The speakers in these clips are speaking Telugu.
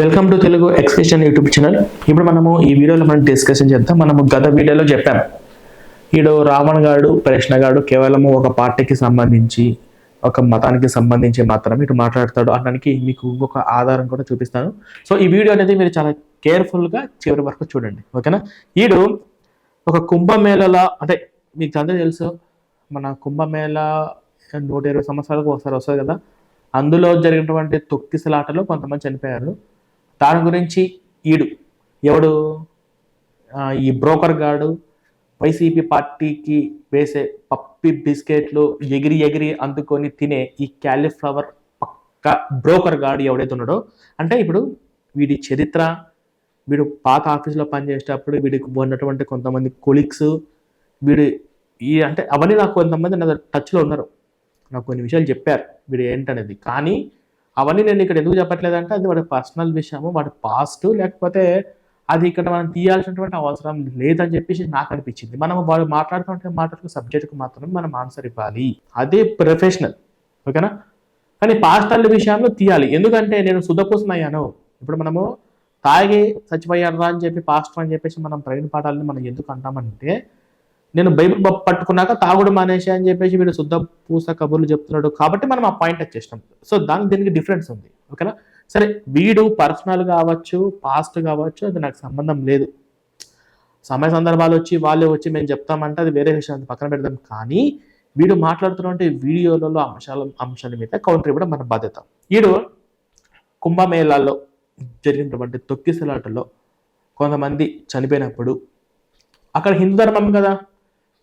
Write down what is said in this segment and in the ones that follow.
Welcome to Telugu expression YouTube channel ఇప్పుడు మనము ఈ వీడియోలో మనం డిస్కషన్ చేద్దాం. మనము గత వీడియోలో చెప్పాం. ఈడు రావణ్ గాడు ప్రశ్న గాడు కేవలము ఒక పార్టీకి సంబంధించి ఒక మతానికి సంబంధించి మాత్రమే ఇటు మాట్లాడతాడు అనడానికి మీకు ఇంకొక ఆధారం కూడా చూపిస్తాను. సో ఈ వీడియో అనేది మీరు చాలా కేర్ఫుల్గా చివరి వరకు చూడండి. ఓకేనా? ఈడు ఒక కుంభమేళలా అంటే మీకు అందరూ తెలుసు మన కుంభమేళ నూట ఇరవై సంవత్సరాలకు ఒకసారి వస్తుంది కదా? అందులో జరిగినటువంటి తొక్కిసలాటలో కొంతమంది చనిపోయారు. దాని గురించి ఈడు. ఎవడు? ఈ బ్రోకర్ గాడు వైసీపీ పార్టీకి వేసే పప్పి బిస్కెట్లు ఎగిరి ఎగిరి అందుకొని తినే ఈ క్యాలీఫ్లవర్ పక్క బ్రోకర్ గాడు ఎవడైతే ఉన్నాడో అంటే ఇప్పుడు వీడి చరిత్ర వీడు పాత ఆఫీస్లో పనిచేసేటప్పుడు వీడికి ఉన్నటువంటి కొంతమంది కొలీగ్స్ వీడు ఈ అంటే అవన్నీ నాకు కొంతమంది నా టచ్లో ఉన్నారు. నాకు కొన్ని విషయాలు చెప్పారు వీడు ఏంటనేది. కానీ అవన్నీ నేను ఇక్కడ ఎందుకు చెప్పట్లేదంటే అది వాడి పర్సనల్ విషయము వాడి పాస్ట్ లేకపోతే అది ఇక్కడ మనం తీయాల్సినటువంటి అవసరం లేదని చెప్పేసి నాకు అనిపించింది. మనం వాడు మాట్లాడుతున్న మాటలకు సబ్జెక్టుకు మాత్రమే మనం ఆన్సర్ ఇవ్వాలి. అదే ప్రొఫెషనల్ ఓకేనా? కానీ పాస్టర్ల విషయంలో తీయాలి. ఎందుకంటే నేను శుద్ధపూసనయ్యాను ఇప్పుడు మనము తాగి చచ్చిపోయారా అని చెప్పి పాస్టర్ అని చెప్పేసి మనం ప్రవీణ పాఠాలని మనం ఎందుకు అంటామంటే నేను బైబిల్ పట్టుకున్నాక తాగుడు మానేసి అని చెప్పేసి వీడు శుద్ధ పూస కబుర్లు చెప్తున్నాడు కాబట్టి మనం ఆ పాయింట్ వచ్చేసినాం సో దానికి దీనికి డిఫరెన్స్ ఉంది. ఓకేనా? సరే వీడు పర్సనల్ కావచ్చు పాస్ట్ కావచ్చు అది నాకు సంబంధం లేదు. సమయ సందర్భాలు వచ్చి వాళ్ళే వచ్చి మేము చెప్తామంటే అది వేరే విషయం పక్కన పెడదాం. కానీ వీడు మాట్లాడుతున్నటువంటి వీడియోలలో అంశాల అంశాల మీద కౌంటర్ ఇవ్వడం మన బాధ్యత. వీడు కుంభమేళాల్లో జరిగినటువంటి తొక్కిసలాటలో కొంతమంది చనిపోయినప్పుడు అక్కడ హిందూ ధర్మం కదా?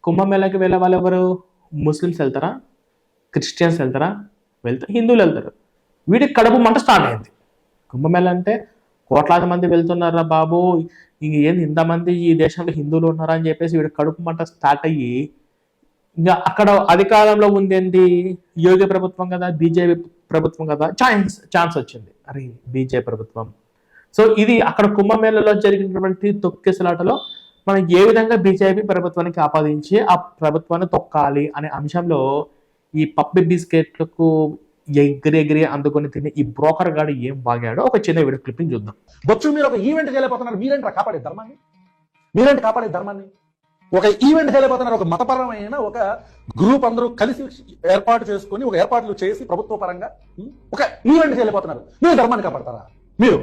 కుంభమేళాకి వెళ్ళే వాళ్ళు ఎవరు? ముస్లిమ్స్ వెళ్తారా? క్రిస్టియన్స్ వెళ్తారా? వెళ్తారు హిందువులు వెళ్తారు. వీడికి కడుపు మంట స్టార్ట్ అయింది. కుంభమేళ అంటే కోట్లాది మంది వెళ్తున్నారా బాబు? ఏంది ఇంతమంది ఈ దేశంలో హిందువులు ఉన్నారా అని చెప్పేసి వీడి కడుపు మంట స్టార్ట్ అయ్యి ఇంకా అక్కడ అధికారంలో ఉంది ఏంటి యోగి ప్రభుత్వం కదా బీజేపీ ప్రభుత్వం కదా ఛాన్స్ ఛాన్స్ వచ్చింది. అరే బీజేపీ ప్రభుత్వం. సో ఇది అక్కడ కుంభమేళలో జరిగినటువంటి తొక్కేసలాటలో మనం ఏ విధంగా బీజేపీ ప్రభుత్వానికి ఆపాదించి ఆ ప్రభుత్వాన్ని తొక్కాలి అనే అంశంలో ఈ పప్పి బిస్కెట్లకు ఎగిరి ఎగిరి అందుకొని తిని ఈ బ్రోకర్ గాడు ఏం బాగాడో ఒక చిన్న వీడియో క్లిప్పింగ్ చూద్దాం. బొచ్చు మీరు ఒక ఈవెంట్ చేయలేకపోతున్నారు. మీరేంట్రా కాపాడే ధర్మాన్ని? మీరేంటి కాపాడే ధర్మాన్ని? ఒక ఈవెంట్ చేయలేకపోతున్నారు. ఒక మతపరమైన ఒక గ్రూప్ అందరూ కలిసి ఏర్పాటు చేసుకొని ఒక ఏర్పాట్లు చేసి ప్రభుత్వ పరంగా ఒక ఈవెంట్ చేయలేకపోతున్నారు. మీరు ధర్మాన్ని కాపాడతారా? మీరు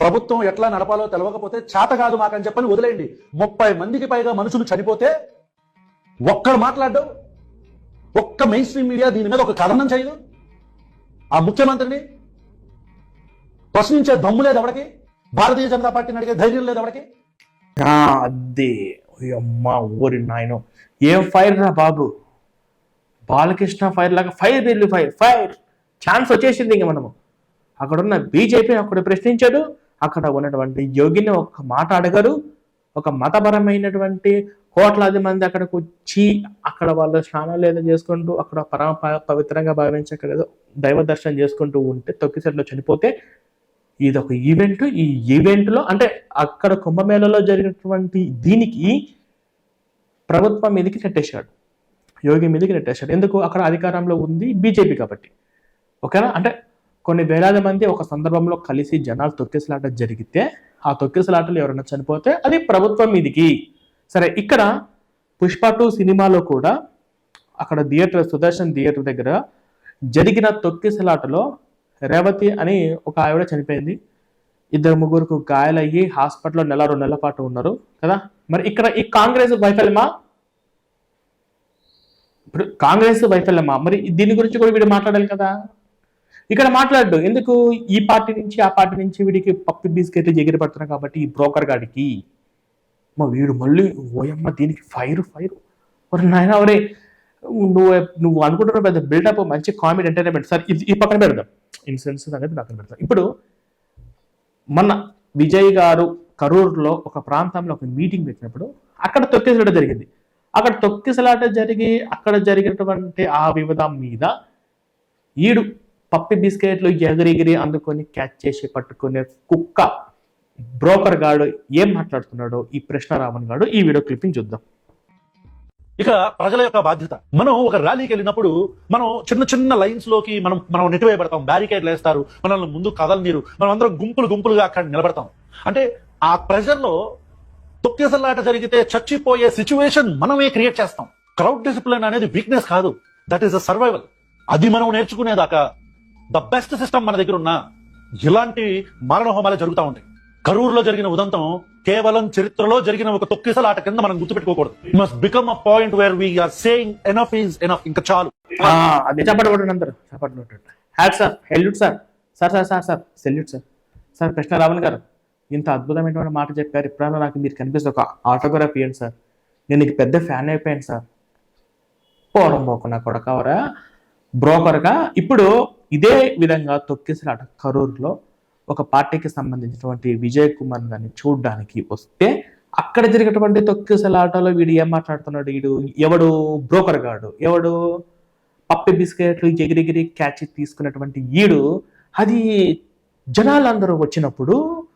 ప్రభుత్వం ఎట్లా నడపాలో తెలవకపోతే చేత కాదు మాకని చెప్పని వదిలేయండి. ముప్పై మందికి పైగా మనుషులు చనిపోతే ఒక్కడు మాట్లాడడం. ఒక్క మెయిన్ స్ట్రీమ్ మీడియా దీని మీద ఒక కథనం చేయదు. ఆ ముఖ్యమంత్రిని ప్రశ్నించే దమ్ము లేదు ఎవడికి? భారతీయ జనతా పార్టీని అడిగే ధైర్యం లేదు ఎవడికి? అదే అమ్మా ఊరి నాయన. ఏం ఫైర్ రా బాబు? బాలకృష్ణ ఫైర్ లాగా fire bill fire fire chance వచ్చేసింది ఇంక మనము. అక్కడున్న బీజేపీని బీజేపీ అక్కడ ప్రశ్నించాడు. అక్కడ ఉన్నటువంటి యోగిని ఒక మాట అడగరు. ఒక మతపరమైనటువంటి కోట్లాది మంది అక్కడికి వచ్చి అక్కడ వాళ్ళ స్నానాలు ఏదో చేసుకుంటూ అక్కడ పరమ పవిత్రంగా భావించి అక్కడ ఏదో దైవ దర్శనం చేసుకుంటూ ఉంటే తొక్కిసెట్లో చనిపోతే ఇది ఒక ఈవెంట్ ఈ ఈవెంట్లో అంటే అక్కడ కుంభమేళలో జరిగినటువంటి దీనికి ప్రభుత్వం మీదకి నెట్టేశాడు. యోగి మీదకి నెట్టేశాడు. ఎందుకు? అక్కడ అధికారంలో ఉంది బీజేపీ కాబట్టి. ఓకేనా? అంటే కొన్ని వేలాది మంది ఒక సందర్భంలో కలిసి జనాలు తొక్కిసలాట జరిగితే ఆ తొక్కిసలాటలు ఎవరైనా చనిపోతే అది ప్రభుత్వం మీదికి. సరే ఇక్కడ పుష్ప టూ సినిమాలో కూడా అక్కడ థియేటర్ సుదర్శన్ థియేటర్ దగ్గర జరిగిన తొక్కిసలాటలో రేవతి అని ఒక ఆవిడ చనిపోయింది. ఇద్దరు ముగ్గురుకు గాయాలయ్యి హాస్పిటల్లో నెల రెండు నెలల పాటు ఉన్నారు కదా? మరి ఇక్కడ ఈ కాంగ్రెస్ వైఫల్యమా? ఇప్పుడు కాంగ్రెస్ వైఫల్యమా? మరి దీని గురించి కూడా వీడు మాట్లాడాలి కదా. ఇక్కడ మాట్లాడు. ఎందుకు ఈ పార్టీ నుంచి ఆ పార్టీ నుంచి వీడికి పప్పు బిస్కెట్ ఎగిరి కాబట్టి ఈ బ్రోకర్ గాడికి? మా వీడు మళ్ళీ ఓయమ్మ దీనికి ఫైర్ ఫైర్. మరి నాయన ఒరే నువ్వు నువ్వు అనుకుంటున్న పెద్ద బిల్డప్ మంచి కామెడీ ఎంటర్టైన్మెంట్. సార్ ఇది ఈ పక్కన పెడదాం. ఇన్సూరెన్స్ సంగతి పక్కన పెడతాం ఇప్పుడు మొన్న విజయ్ గారు కరూరులో ఒక ప్రాంతంలో ఒక మీటింగ్ పెట్టినప్పుడు అక్కడ తొక్కిసలాట జరిగింది. అక్కడ తొక్కిసలాట జరిగి అక్కడ జరిగినటువంటి ఆ వివాదం మీద ఈడు పప్పి బిస్కెట్లు ఎగిరిగిరి అందుకొని క్యాచ్ చేసి పట్టుకునే కుక్క బ్రోకర్ గాడు ఏం మాట్లాడుతున్నాడో ఈ కృష్ణ రావణ్ గాడు ఈ వీడియో క్లిప్పింగ్ చూద్దాం. ఇక ప్రజల యొక్క బాధ్యత. మనం ఒక ర్యాలీకి వెళ్ళినప్పుడు మనం చిన్న చిన్న లైన్స్లోకి మనం మనం నెట్టివేయబడతాం బ్యారికేడ్లు వేస్తారు మనల్ని ముందు కదలనీరు మనం అందరం గుంపులు గుంపులుగా అక్కడ నిలబడతాం. అంటే ఆ ప్రెషర్లో తొక్కేసలాట జరిగితే చచ్చిపోయే సిచ్యువేషన్ మనమే క్రియేట్ చేస్తాం. క్రౌడ్ డిసిప్లిన్ అనేది వీక్నెస్ కాదు. దట్ ఈస్ అ సర్వైవల్ అది మనం నేర్చుకునేదాకా ద బెస్ట్ సిస్టమ్ మన దగ్గర ఉన్న ఇలాంటి మరణ హోమాలే జరుగుతూ ఉంటాయి. కరూరులో జరిగిన ఉదంతం కేవలం చరిత్రలో జరిగిన ఒక తొక్కిసలాట కింద మనం గుర్తుపెట్టుకోకూడదు. Must become a point where we are saying enough is enough ఇంకా చాలు. అది చప్పట్లు కొట్టండి అందరు. చప్పట్లు కొట్టండి. Hat sir salute sir sir sir sir sir salute sir sir Krishna Ravan garu ఇంత అద్భుతమైనటువంటి మాట చెప్పారు. ఇప్పుడన్నా నాకు మీరు కనిపిస్తే ఒక ఆటోగ్రాఫ్ ఇవ్వండి సార్ నేను నీకు పెద్ద ఫ్యాన్ అయిపోయాను సార్ పోరం పోకుండా కొడకవరా? బ్రోకర్గా ఇప్పుడు ఇదే విధంగా తొక్కిసలాట కరూరులో ఒక పార్టీకి సంబంధించినటువంటి విజయ్ కుమార్ గారిని చూడడానికి వస్తే అక్కడ జరిగేటువంటి తొక్కిసలాటలో వీడు ఏం మాట్లాడుతున్నాడు? వీడు ఎవడు బ్రోకర్ గాడు? ఎవడు పప్పి బిస్కెట్లు ఎగిరిగిరి క్యాచ్ తీసుకున్నటువంటి ఈడు? అది జనాలందరూ వచ్చినప్పుడు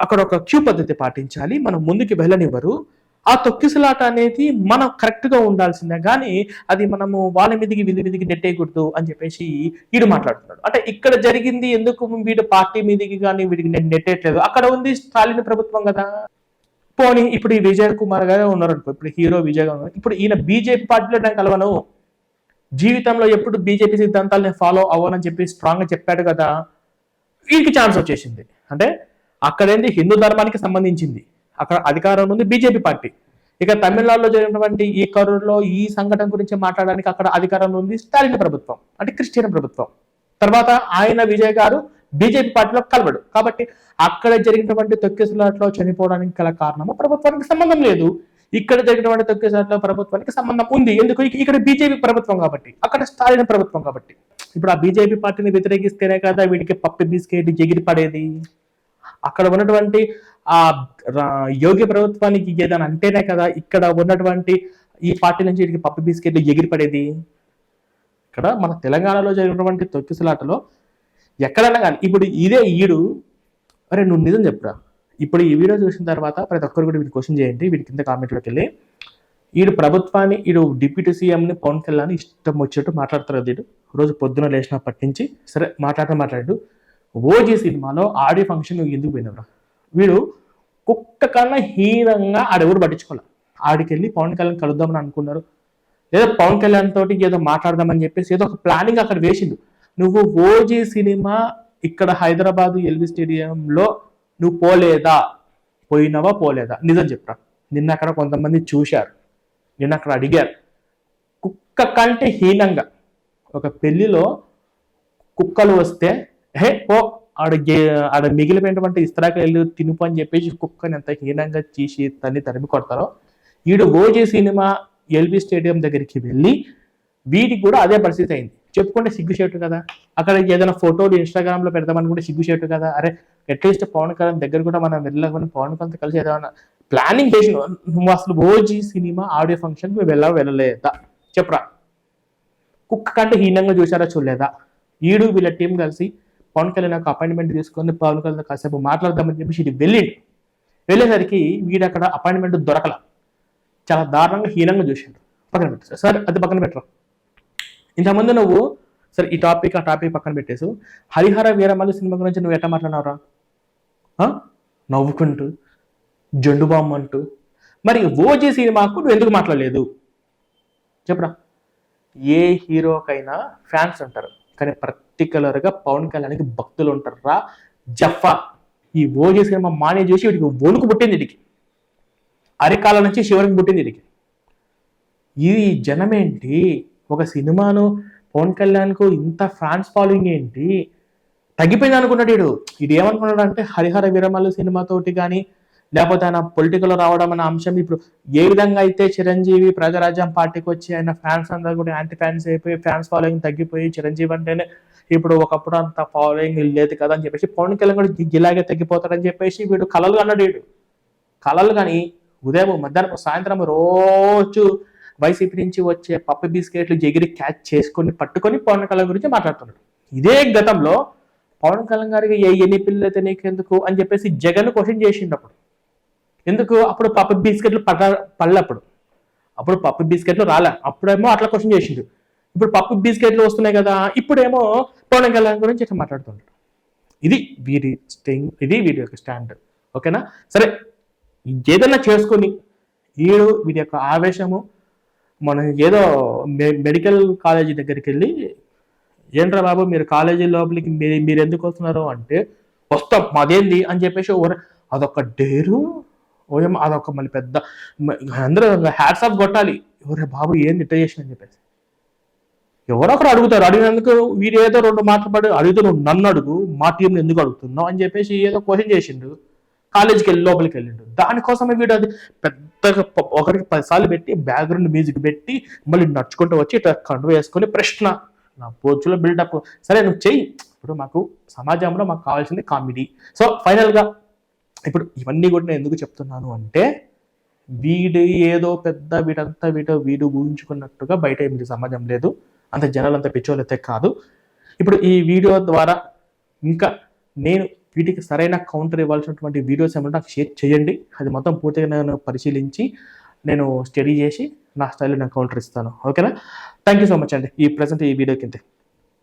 అక్కడ ఒక క్యూ పద్ధతి పాటించాలి మనం ముందుకు వెళ్ళనివ్వరు. ఆ తొక్కిసలాట అనేది మనం కరెక్ట్గా ఉండాల్సిందే. కానీ అది మనము వాళ్ళ మీదకి వీళ్ళ మీదకి నెట్టేయకూడదు అని చెప్పేసి వీడు మాట్లాడుతున్నాడు. అంటే ఇక్కడ జరిగింది ఎందుకు వీడు పార్టీ మీదకి కానీ వీడికి నేను నెట్టేయట్లేదు? అక్కడ ఉంది స్టాలిన్ ప్రభుత్వం కదా. పోనీ ఇప్పుడు ఈ విజయ్ కుమార్ గారే ఉన్నారు అనుకో. ఇప్పుడు హీరో విజయ్ గారు. ఇప్పుడు ఈయన బీజేపీ పార్టీలో నేను కలవను. జీవితంలో ఎప్పుడు బీజేపీ సిద్ధాంతాలు నేను ఫాలో అవ్వనని చెప్పి స్ట్రాంగ్గా చెప్పాడు కదా. వీడికి ఛాన్స్ వచ్చేసింది. అంటే అక్కడేంది? హిందూ ధర్మానికి సంబంధించింది. అక్కడ అధికారం ఉంది బీజేపీ పార్టీ. ఇక తమిళనాడులో జరిగినటువంటి ఈ కరూరులో ఈ సంఘటన గురించి మాట్లాడడానికి అక్కడ అధికారంలో ఉంది స్టాలిన్ ప్రభుత్వం అంటే క్రిస్టియన్ ప్రభుత్వం. తర్వాత ఆయన విజయ్ గారు బీజేపీ పార్టీలో కలవడు. కాబట్టి అక్కడ జరిగినటువంటి తొక్కేసులాట్లో చనిపోవడానికి గల కారణము ప్రభుత్వానికి సంబంధం లేదు. ఇక్కడ జరిగినటువంటి తొక్కేసులాట్లో ప్రభుత్వానికి సంబంధం ఉంది. ఎందుకు? ఇక్కడ బీజేపీ ప్రభుత్వం కాబట్టి అక్కడ స్టాలిన్ ప్రభుత్వం కాబట్టి. ఇప్పుడు ఆ బీజేపీ పార్టీని వ్యతిరేకిస్తేనే కదా వీడికి పప్పు బిస్కెట్ జగిరి పడేది. అక్కడ ఉన్నటువంటి ఆ యోగి ప్రభుత్వానికి ఏదైనా అంటేనే కదా ఇక్కడ ఉన్నటువంటి ఈ పార్టీ నుంచి వీటికి పప్పు బిస్కెట్ ఎగిరిపడేది? ఇక్కడ మన తెలంగాణలో జరిగినటువంటి తొక్కిసలాటలో ఎక్కడైనా కానీ ఇప్పుడు ఇదే ఈడు. అరే నువ్వు నిజం చెప్పురా. ఇప్పుడు ఈ వీడియో చూసిన తర్వాత ప్రతి ఒక్కరు కూడా వీడి క్వశ్చన్ చేయండి. వీడి కింద కామెంట్లోకి వెళ్ళి వీడు ప్రభుత్వాన్ని వీడు డిప్యూటీ సీఎంని పవన్ కళ్యాణ్ ఇష్టం వచ్చినట్టు మాట్లాడతారు వీడు రోజు పొద్దున లేచినప్పటి నుంచి. సరే మాట్లాడటం మాట్లాడు. ఓజీ సినిమాలో ఆడియో ఫంక్షన్ ఎందుకు పోయినవరా? వీడు కుక్క కన్నా హీనంగా ఆడెవరు పట్టించుకోవాలి ఆడికెళ్ళి పవన్ కళ్యాణ్ కలుద్దామని అనుకున్నారు. ఏదో పవన్ కళ్యాణ్ తోటి ఏదో మాట్లాడదామని చెప్పేసి ఏదో ఒక ప్లానింగ్ అక్కడ వేసిండు. నువ్వు ఓజీ సినిమా ఇక్కడ హైదరాబాద్ ఎల్వి స్టేడియంలో నువ్వు పోలేదా? పోయినావా పోలేదా? నిజం చెప్పరా. నిన్న అక్కడ కొంతమంది చూశారు. నిన్న అక్కడ అడిగారు. కుక్క కంటే హీనంగా. ఒక పెళ్ళిలో కుక్కలు వస్తే హే పో. ఆడ గే- ఆడ మిగిలిపోయినటువంటి ఇస్త్రాకాయలు తినుపు అని చెప్పేసి కుక్కని ఎంత హీనంగా చేసి తన్ని తరిమి కొడతారో వీడు ఓజీ సినిమా ఎల్బి స్టేడియం దగ్గరికి వెళ్ళి వీటికి కూడా అదే పరిస్థితి అయింది. చెప్పుకుంటే సిగ్గుచేటు కదా. అక్కడ ఏదైనా ఫోటోలు ఇన్స్టాగ్రామ్లో పెడదామనుకుంటే సిగ్గుచేటు కదా. అరే అట్లీస్ట్ పవన్ కళ్యాణ్ దగ్గర కూడా మనం వెళ్ళకుండా పవన్ కళ్యాణ్ కలిసి ఏదైనా ప్లానింగ్ చేసి నువ్వు అసలు ఓజీ సినిమా ఆడియో ఫంక్షన్ నువ్వు వెళ్ళా వెళ్ళలేదా? చెప్పరా. కుక్క కంటే హీనంగా చూసారా చూడలేదా? ఈడు వీళ్ళ టీం కలిసి పవన్ కళ్యాణ్ ఒక అపాయింట్మెంట్ తీసుకొని పవన్ కళ్యాణ్ కాసేపు మాట్లాడదామని చెప్పేసి ఇది వెళ్ళిండు. వెళ్ళేసరికి వీడు అక్కడ అపాయింట్మెంట్ దొరకల. చాలా దారుణంగా హీనంగా చూసిండు. పక్కన పెట్టారు సార్ అది పక్కన పెట్టరు ఇంతకుముందు నువ్వు సరే ఈ టాపిక్ ఆ టాపిక్ పక్కన పెట్టేసు. హరిహర వీరమల్లి సినిమా గురించి నువ్వు ఎట్లా మాట్లాడినావురా నవ్వుకుంటూ జండు బామ్మ అంటూ. మరి ఓజీ సినిమాకు నువ్వు ఎందుకు మాట్లాడలేదు? చెప్పరా. ఏ హీరోకైనా ఫ్యాన్స్ ఉంటారు. కానీ particular గా పవన్ కళ్యాణ్కి భక్తులు ఉంటారా? జఫా ఈ ఓజీ సినిమా మానే చేసి వీడికి వణుకు పుట్టింది వీటికి అరికాల నుంచి శివరికి పుట్టింది దిడికి ఈ జనం జనమేంటి? ఒక సినిమాను పవన్ కళ్యాణ్కు ఇంత ఫ్యాన్స్ ఫాలోయింగ్ ఏంటి? తగ్గిపోయింది అనుకున్నాడు వీడు. ఇది ఏమనుకున్నాడు అంటే హరిహర విరమలు సినిమాతోటి కానీ లేకపోతే ఆయన పొలిటికల్ రావడం అనే అంశం ఇప్పుడు ఏ విధంగా అయితే చిరంజీవి ప్రజారాజ్యం పార్టీకి వచ్చి ఆయన ఫ్యాన్స్ అందరూ కూడా యాంటీ ఫ్యాన్స్ అయిపోయి ఫ్యాన్స్ ఫాలోయింగ్ తగ్గిపోయి చిరంజీవి అంటేనే ఇప్పుడు ఒకప్పుడు అంత ఫాలోయింగ్ లేదు కదా అని చెప్పేసి పవన్ కళ్యాణ్ కూడా ఇలాగే తగ్గిపోతాడని చెప్పేసి వీడు కలలు అన్నాడు వీడు. కలలు కానీ ఉదయం మధ్యాహ్నం సాయంత్రం రోజు వైసీపీ నుంచి వచ్చే పప్పు బిస్కెట్లు ఎగిరి క్యాచ్ చేసుకొని పట్టుకొని పవన్ కళ్యాణ్ గురించి మాట్లాడుతున్నాడు. ఇదే గతంలో పవన్ కళ్యాణ్ గారికి ఏ ఎన్ని పిల్లలు అయితే నీకెందుకు అని చెప్పేసి జగన్ క్వశ్చన్ చేసిండప్పుడు ఎందుకు? అప్పుడు పప్పు బిస్కెట్లు పడ పళ్ళప్పుడు అప్పుడు పప్పు బిస్కెట్లు రాలే. అప్పుడేమో అట్లా క్వశ్చన్ చేసిండు. ఇప్పుడు పప్పు బిస్కెట్లు వస్తున్నాయి కదా ఇప్పుడేమో పవన్ కళ్యాణ్ గురించి ఇట్లా మాట్లాడుతుంటారు ఇది వీరి స్టింగ్ ఇది వీరి యొక్క స్టాండ్. ఓకేనా? సరే ఏదైనా చేసుకొని వీడు వీడి యొక్క ఆవేశము మనం ఏదో మె- మెడికల్ కాలేజీ దగ్గరికి వెళ్ళి ఏంట్రా బాబు మీరు కాలేజీ లోపలికి మీరు మీరు ఎందుకు వస్తున్నారు? అంటే వస్తాం మాదేంది? అని చెప్పేసి అదొక డేరు ఓయమ్మ అదొక మళ్ళీ పెద్ద అందరూ హ్యాట్స్ ఆఫ్ కొట్టాలి. ఎవరే బాబు ఏంది ఇట్ట చేసిన అని చెప్పేసి. ఎవరొకరు అడుగుతారు అడిగినందుకు వీరు ఏదో రెండు మాట్లాడి పడి అడిగితే నువ్వు నన్ను అడుగు మా టీంని ఎందుకు అడుగుతున్నావు అని చెప్పేసి ఏదో క్వశ్చన్ చేసిండు. కాలేజీకి వెళ్ళి లోపలికి వెళ్ళిండు. దానికోసమే వీడు అది పెద్దగా ఒకరికి పదిసార్లు పెట్టి బ్యాక్గ్రౌండ్ మ్యూజిక్ పెట్టి మళ్ళీ నడుచుకుంటూ వచ్చి ఇట్లా కండు వేసుకొని ప్రశ్న నా పోర్చులో బిల్డప్ సరే నువ్వు చెయ్యి. ఇప్పుడు మాకు సమాజంలో మాకు కావాల్సింది కామెడీ సో ఫైనల్గా ఇప్పుడు ఇవన్నీ కూడా నేను ఎందుకు చెప్తున్నాను అంటే వీడు ఏదో పెద్ద వీడంతా వీటో వీడు ఊహించుకున్నట్టుగా బయట ఏమి సమాజం లేదు. అంత జనాలు అంత పిచ్చోళ్ళైతే కాదు. ఇప్పుడు ఈ వీడియో ద్వారా ఇంకా నేను వీటికి సరైన కౌంటర్ ఇవ్వాల్సినటువంటి వీడియోస్ ఏమంటే నాకు షేర్ చేయండి. అది మొత్తం పూర్తిగా నేను పరిశీలించి నేను స్టడీ చేసి నా స్టైల్లో నేను కౌంటర్ ఇస్తాను. ఓకేనా థ్యాంక్ యూ సో మచ్ అండి. ఈ ప్రజెంట్ ఈ వీడియో కింద.